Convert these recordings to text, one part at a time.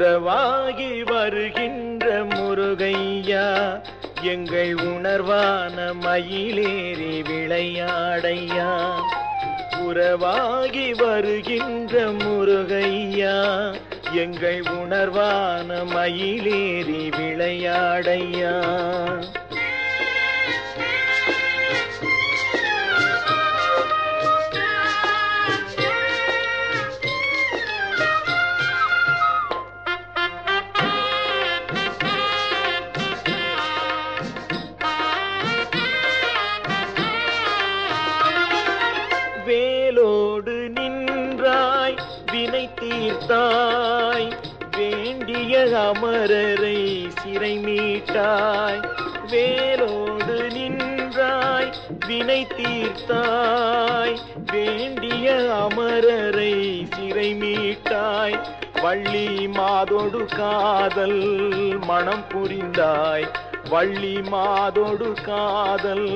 உறவாகி வருகின்ற முருகையா எங்கள் உணர்வான மயிலேறி விளையாடையா. உறவாகி வருகின்ற முருகையா எங்கள் உணர்வான மயிலேறி விளையாடையா. தீர்த்தாய் வேண்டிய அமரரை சிறை மீட்டாய் வேலோடு நின்றாய் வினை தீர்த்தாய் வேண்டிய அமரரை சிறை மீட்டாய் வள்ளி மாதோடு காதல் மனம் புரிந்தாய் வள்ளி மாதோடு காதல்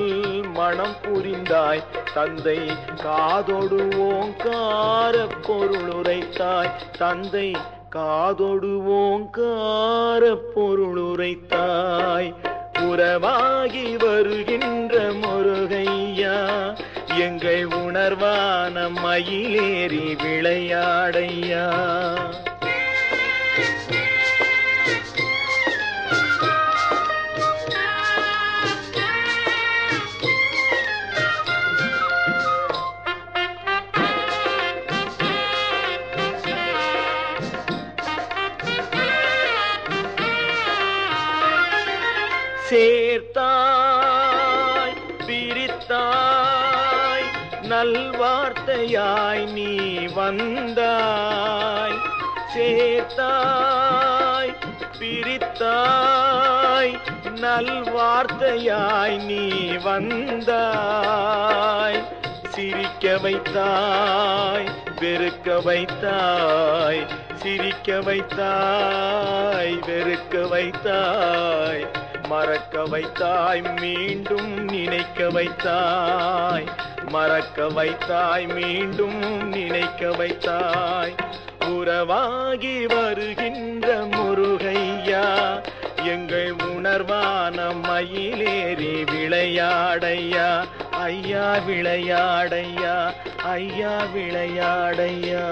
மனம் புரிந்தாய். தந்தை காதோடு ஓங்கார பொருளுரைத்தாய். தந்தை காதோடு ஓங்கார பொருளுரைத்தாய். உறவாகி வருகின்ற முருகையா எங்கள் உணர்வான மயிலேறி விளையாடையா. சேர்த்தாய் பிரித்தாய் நல்வார்த்தையாய் நீ வந்தாய். சேர்த்தாய் பிரித்தாய் நல்வார்த்தையாய் நீ வந்தாய். சிரிக்க வைத்தாய் வெறுக்க வைத்தாய். சிரிக்க வைத்தாய் வெறுக்க வைத்தாய். மறக்க வைத்தாய் மீண்டும் நினைக்க வைத்தாய். மறக்க வைத்தாய் மீண்டும் நினைக்க வைத்தாய். உறவாகி வருகின்ற முருகையா எங்கள் உணர்வான மயிலேறி விளையாடையா. ஐயா விளையாடையா ஐயா விளையாடையா.